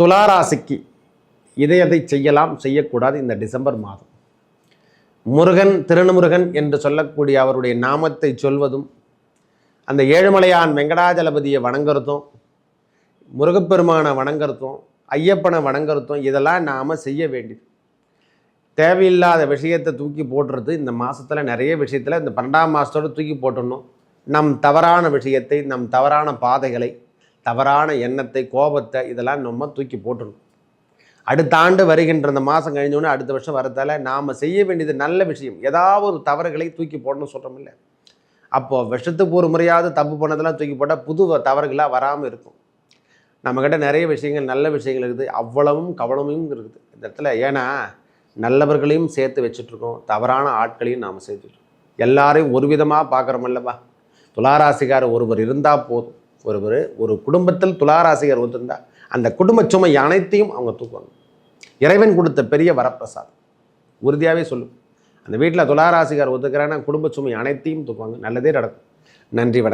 துளாராசிக்கு இதை அதை செய்யலாம் செய்யக்கூடாது இந்த டிசம்பர் மாதம். முருகன் திருநமுருகன் என்று சொல்லக்கூடிய அவருடைய நாமத்தை சொல்வதும் அந்த ஏழுமலையான் வெங்கடாஜலபதியை வணங்குறதும் முருகப்பெருமானை வணங்குறதும் ஐயப்பனை வணங்குறதும் இதெல்லாம் நாம் செய்ய வேண்டியது. தேவையில்லாத விஷயத்தை தூக்கி போடுறது இந்த மாதத்தில் நிறைய விஷயத்தில் இந்த பன்னெண்டாம் மாதத்தோடு தூக்கி போட்டணும் நம் தவறான விஷயத்தை நம் தவறான பாதைகளை தவறான எண்ணத்தை கோபத்தை இதெல்லாம் நம்ம தூக்கி போட்டுடணும் அடுத்த ஆண்டு வருகின்ற அந்த மாதம் கழிஞ்சோன்னே அடுத்த வருஷம் வரத்தால் நாம் செய்ய வேண்டியது நல்ல விஷயம். ஏதாவது ஒரு தவறுகளை தூக்கி போடணும்னு சொல்கிறோமில்ல அப்போது வருஷத்துக்கு ஒரு முறையாவது தப்பு பண்ணதெல்லாம் தூக்கி போட்டால் புது தவறுகளாக வராமல் இருக்கும். நம்மக்கிட்ட நிறைய விஷயங்கள் நல்ல விஷயங்கள் இருக்குது. அவ்வளவும் கவலமும் இருக்குது. இந்த இடத்துல ஏன்னா நல்லவர்களையும் சேர்த்து வச்சுட்ருக்கோம். தவறான ஆட்களையும் நாம் சேர்த்துட்ருக்கோம் எல்லாரையும் ஒரு விதமாக பார்க்குறோமல்லவா துளாராசிகார் ஒருவர் இருந்தால் போதும். ஒருவர் ஒரு குடும்பத்தில் துளாராசிகர் ஒருத்தருந்தால் அந்த குடும்ப சுமை அனைத்தையும் அவங்க தூக்குவாங்க. இறைவன் கொடுத்த பெரிய வரப்பிரசாதம். உறுதியாகவே சொல்லும் அந்த வீட்டில் துளாராசிகார் ஒத்துக்கிறான்னா குடும்ப சுமை அனைத்தையும் தூக்குவாங்க. நல்லதே நடக்கும். நன்றி வணக்கம்.